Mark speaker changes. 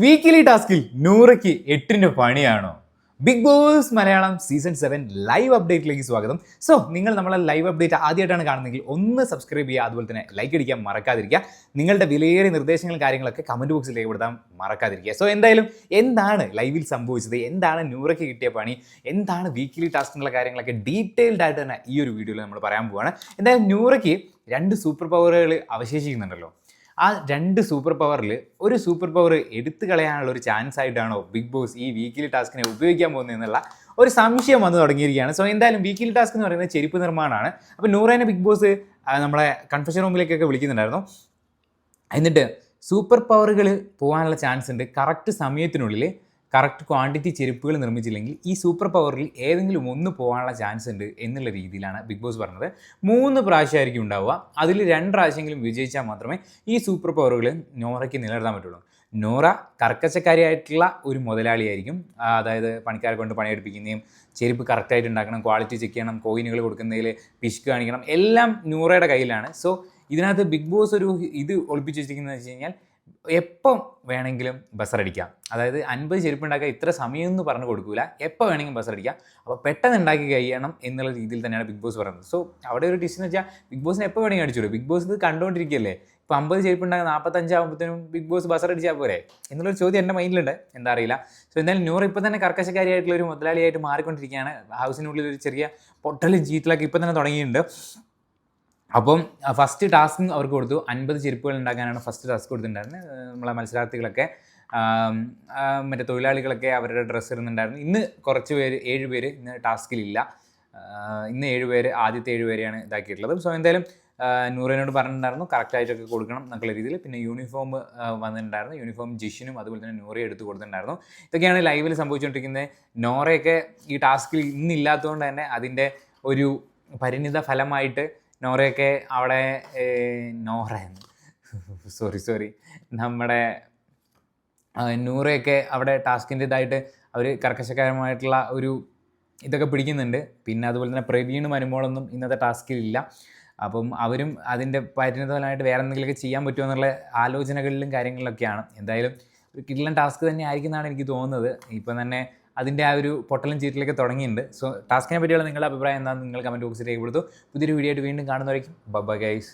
Speaker 1: Weekly ടാസ്കിൽ നൂറയ്ക്ക് എട്ടിന്റെ പണിയാണോ? Bigg Boss Malayalam season seven live അപ്ഡേറ്റിലേക്ക് സ്വാഗതം. സോ നിങ്ങൾ നമ്മളെ ലൈവ് അപ്ഡേറ്റ് ആദ്യമായിട്ടാണ് കാണുന്നതെങ്കിൽ ഒന്ന് സബ്സ്ക്രൈബ് ചെയ്യുക അതുപോലെ തന്നെ ലൈക്ക് അടിക്കാൻ മറക്കാതിരിക്കുക. നിങ്ങളുടെ വിലയേറിയ നിർദ്ദേശങ്ങളും കാര്യങ്ങളൊക്കെ കമന്റ് ബോക്സിൽ രേഖപ്പെടുത്താൻ മറക്കാതിരിക്കുക. സോ എന്തായാലും എന്താണ് ലൈവിൽ സംഭവിച്ചത്? എന്താണ് നൂറയ്ക്ക് കിട്ടിയ പണി? എന്താണ് വീക്കിലി ടാസ്ക് എന്നുള്ള കാര്യങ്ങളൊക്കെ ഡീറ്റെയിൽഡ് ആയിട്ട് തന്നെ ഈ ഒരു വീഡിയോയിൽ നമ്മൾ പറയാൻ പോവാണ്. എന്തായാലും നൂറയ്ക്ക് രണ്ട് സൂപ്പർ പവറുകൾ അവശേഷിക്കുന്നുണ്ടല്ലോ. ആ രണ്ട് സൂപ്പർ പവറിൽ ഒരു സൂപ്പർ പവർ എടുത്തു കളയാനുള്ള ഒരു ചാൻസ് ആയിട്ടാണോ ബിഗ് ബോസ് ഈ വീക്കിലി ടാസ്കിനെ ഉപയോഗിക്കാൻ പോകുന്നത് എന്നുള്ള ഒരു സംശയം വന്നു തുടങ്ങിയിരിക്കുകയാണ്. സോ എന്തായാലും വീക്കിലി ടാസ്ക് എന്ന് പറയുന്നത് ചെരുപ്പ് നിർമ്മാണമാണ്. അപ്പോൾ നൂറേനെ ബിഗ് ബോസ് നമ്മളെ കൺഫെഷൻ റൂമിലേക്കൊക്കെ വിളിക്കുന്നുണ്ടായിരുന്നു. എന്നിട്ട് സൂപ്പർ പവറുകൾ പോകാനുള്ള ചാൻസ് ഉണ്ട്. കറക്റ്റ് സമയത്തിനുള്ളിൽ കറക്റ്റ് ക്വാണ്ടിറ്റി ചെരുപ്പുകൾ നിർമ്മിച്ചില്ലെങ്കിൽ ഈ സൂപ്പർ പവറിൽ ഏതെങ്കിലും ഒന്ന് പോകാനുള്ള ചാൻസ് ഉണ്ട് എന്നുള്ള രീതിയിലാണ് ബിഗ് ബോസ് പറഞ്ഞത്. മൂന്ന് പ്രാവശ്യമായിരിക്കും ഉണ്ടാവുക. അതിൽ രണ്ട് പ്രാവശ്യമെങ്കിലും വിജയിച്ചാൽ മാത്രമേ ഈ സൂപ്പർ പവറുകൾ നോറയ്ക്ക് നിലനിർത്താൻ പറ്റുള്ളൂ. നോറ കർക്കശക്കാരിയായിട്ടുള്ള ഒരു മുതലാളിയായിരിക്കും. അതായത് പണിക്കാരെ കൊണ്ട് പണിയെടുപ്പിക്കുന്നതും ചെരുപ്പ് കറക്റ്റായിട്ട് ഉണ്ടാക്കണം ക്വാളിറ്റി ചെക്ക് ചെയ്യണം കോയിനുകൾ കൊടുക്കുന്നതിൽ പിശുക്ക് കാണിക്കണം എല്ലാം നൂറയുടെ കയ്യിലാണ്. സോ ഇതിനകത്ത് ബിഗ് ബോസ് ഒരു ഇത് ഒളിപ്പിച്ച് വെച്ചിരിക്കുന്നത് വെച്ച് കഴിഞ്ഞാൽ എപ്പം വേണമെങ്കിലും ബസറടിക്കാം അതായത് അൻപത് ചെരുപ്പ് ഉണ്ടാക്കാൻ ഇത്ര സമയം എന്ന് പറഞ്ഞു കൊടുക്കൂല. എപ്പോൾ വേണമെങ്കിലും ബസറടിക്കാം അപ്പോൾ പെട്ടെന്ന് ഉണ്ടാക്കി കഴിയണം എന്നുള്ള രീതിയിൽ തന്നെയാണ് ബിഗ് ബോസ് പറയുന്നത്. സോ അവിടെ ഒരു എന്ന് വെച്ചാൽ ബിഗ് ബോസിന് എപ്പോൾ വേണമെങ്കിൽ അടിച്ചോളൂ. ബിഗ് ബോസ് ഇത് കണ്ടുകൊണ്ടിരിക്കുകയല്ലേ ഇപ്പോൾ അമ്പത് ചെരുപ്പ് ഉണ്ടാകുന്ന നാൽപ്പത്തഞ്ചാകുമ്പോഴത്തേനും ബിഗ് ബോസ് ബസറടിച്ചാൽ പോരെ? എന്നുള്ളൊരു ചോദ്യം എന്റെ മൈൻഡിലുണ്ട്. എന്താ അറിയില്ല. സോ എന്തായാലും നൂറ് ഇപ്പോൾ തന്നെ കർക്കശക്കാരിയായിട്ടുള്ള ഒരു മുതലാളിയായിട്ട് മാറിക്കൊണ്ടിരിക്കുകയാണ്. ഹൗസിനുള്ളിൽ ഒരു ചെറിയ പൊട്ടലും ചീറ്റലൊക്കെ ഇപ്പോൾ തന്നെ തുടങ്ങിയിട്ടുണ്ട്. അപ്പം ഫസ്റ്റ് ടാസ്ക് അവർക്ക് കൊടുത്തു. അൻപത് ചെരുപ്പുകൾ ഉണ്ടാക്കാനാണ് ഫസ്റ്റ് ടാസ്ക് കൊടുത്തിട്ടുണ്ടായിരുന്നത് നമ്മളെ മത്സരാർത്ഥികളൊക്കെ മറ്റേ തൊഴിലാളികളൊക്കെ അവരുടെ ഡ്രസ്സ് ഇടുന്നുണ്ടായിരുന്നു. ഇന്ന് കുറച്ച് പേര് ഏഴ് പേര് ഇന്ന് ടാസ്കിലില്ല ഇന്ന് ഏഴ് പേര് ആദ്യത്തെ ഏഴ് പേരെയാണ് ഇതാക്കിയിട്ടുള്ളത്. സോ എന്തായാലും നൂറിനോട് പറഞ്ഞിട്ടുണ്ടായിരുന്നു. കറക്റ്റായിട്ടൊക്കെ കൊടുക്കണം എന്നുള്ള രീതിയിൽ. പിന്നെ യൂണിഫോം വന്നിട്ടുണ്ടായിരുന്നു. യൂണിഫോം ജിഷിനും അതുപോലെ തന്നെ നൂറയും എടുത്ത് കൊടുത്തിട്ടുണ്ടായിരുന്നു. ഇതൊക്കെയാണ് ലൈവിൽ സംഭവിച്ചുകൊണ്ടിരിക്കുന്നത് നോറയൊക്കെ ഈ ടാസ്കിൽ ഇന്നില്ലാത്തതുകൊണ്ട് തന്നെ അതിന്റെ ഒരു പരിണിത ഫലമായിട്ട് നോറയൊക്കെ അവിടെ നോറ സോറി സോറി നമ്മുടെ നൂറയൊക്കെ അവിടെ ടാസ്കിന്റെ ഇതായിട്ട് അവർ കർക്കശകരമായിട്ടുള്ള ഒരു ഇതൊക്കെ പിടിക്കുന്നുണ്ട്. പിന്നെ അതുപോലെ തന്നെ പ്രവീണും അനുമോളൊന്നും ഇന്നത്തെ ടാസ്കിലില്ല. അപ്പം അവരും അതിന്റെ പരിണിതഫലമായിട്ട് വേറെ എന്തെങ്കിലുമൊക്കെ ചെയ്യാൻ പറ്റുമോ എന്നുള്ള ആലോചനകളിലും കാര്യങ്ങളിലൊക്കെയാണ്. എന്തായാലും ഒരു ടാസ്ക് തന്നെ ആയിരിക്കുന്നതാണ് എനിക്ക് തോന്നുന്നത്. ഇപ്പം തന്നെ അതിന്റെ ആ ഒരു പൊട്ടലും ചീറ്റിലൊക്കെ തുടങ്ങിയിട്ടുണ്ട്. സോ ടാസ്കിനെ പറ്റിയുള്ള നിങ്ങളുടെ അഭിപ്രായം എന്താണെന്ന് നിങ്ങൾ കമന്റ് ബോക്സിൽ രേഖപ്പെടുത്തു. പുതിയൊരു വീഡിയോ ആയിട്ട് വീണ്ടും കാണുന്നവരേക്കും. ബബ ഗൈസ്